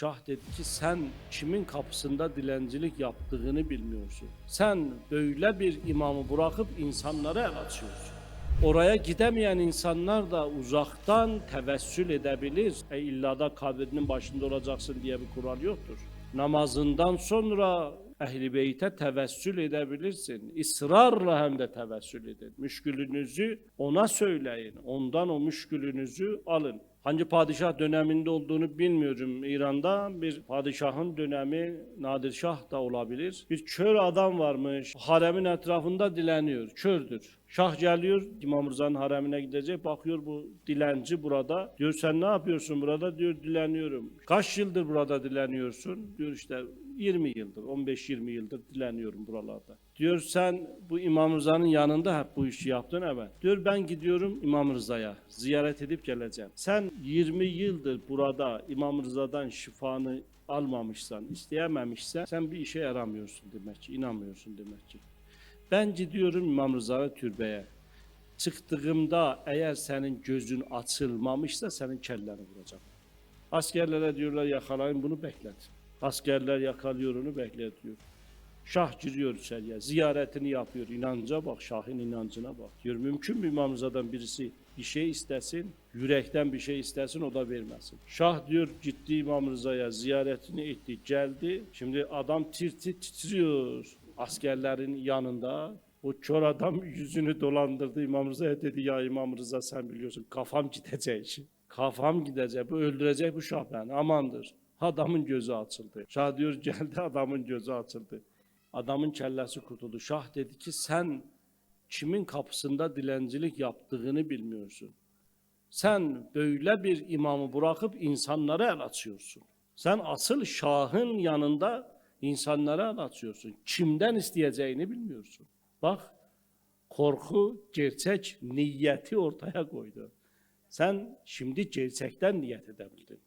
Şah dedi ki sen kimin kapısında dilencilik yaptığını bilmiyorsun. Sen böyle bir imamı bırakıp insanlara el açıyorsun. Oraya gidemeyen insanlar da uzaktan tevessül edebilir. E illa da kabrinin başında olacaksın diye bir kural yoktur. Namazından sonra Ehl-i Beyt'e tevessül edebilirsin. İsrarla hem de tevessül edin. Müşkülünüzü ona söyleyin. Ondan o müşkülünüzü alın. Hangi padişah döneminde olduğunu bilmiyorum. İran'da bir padişahın dönemi Nadir Şah da olabilir. Bir kör adam varmış. Haremin etrafında dileniyor. Kördür. Şah geliyor İmam Rıza'nın haremine gidecek. Bakıyor bu dilenci burada. Diyor sen ne yapıyorsun burada? Diyor dileniyorum. Kaç yıldır burada dileniyorsun? Diyor işte 20 yıldır, 15-20 yıldır dileniyorum buralarda. Diyor sen bu İmam Rıza'nın yanında hep bu işi yaptın evet. Diyor ben gidiyorum İmam Rıza'ya ziyaret edip geleceğim. Sen 20 yıldır burada İmam Rıza'dan şifanı almamışsan, isteyememişsen sen bir işe yaramıyorsun demek ki, inanmıyorsun demek ki. Ben gidiyorum İmam Rıza'ya türbeye. Çıktığımda eğer senin gözün açılmamışsa senin kelleni vuracağım. Askerlere diyorlar yakalayın bunu beklet. Askerler yakalıyor onu bekletiyor. Şah giriyor içeriye, ziyaretini yapıyor. İnanca bak, Şah'ın inancına bak. Diyor mümkün mü İmam Rıza'dan birisi bir şey istesin, yürekten bir şey istesin o da vermesin. Şah diyor gitti İmam Rıza'ya ziyaretini etti, geldi. Şimdi adam tir tir titriyor askerlerin yanında. O kör adam yüzünü dolandırdı İmam Rıza'ya dedi ya İmam Rıza sen biliyorsun kafam gidecek. Kafam gidecek, bu öldürecek bu şah beni amandır. Adamın gözü açıldı. Şah diyor geldi adamın gözü açıldı. Adamın kellesi kurtuldu. Şah dedi ki sen kimin kapısında dilencilik yaptığını bilmiyorsun. Sen böyle bir imamı bırakıp insanlara el açıyorsun. Sen asıl şahın yanında insanlara el açıyorsun. Kimden isteyeceğini bilmiyorsun. Bak korku gerçek niyeti ortaya koydu. Sen şimdi gerçekten niyet edebildin.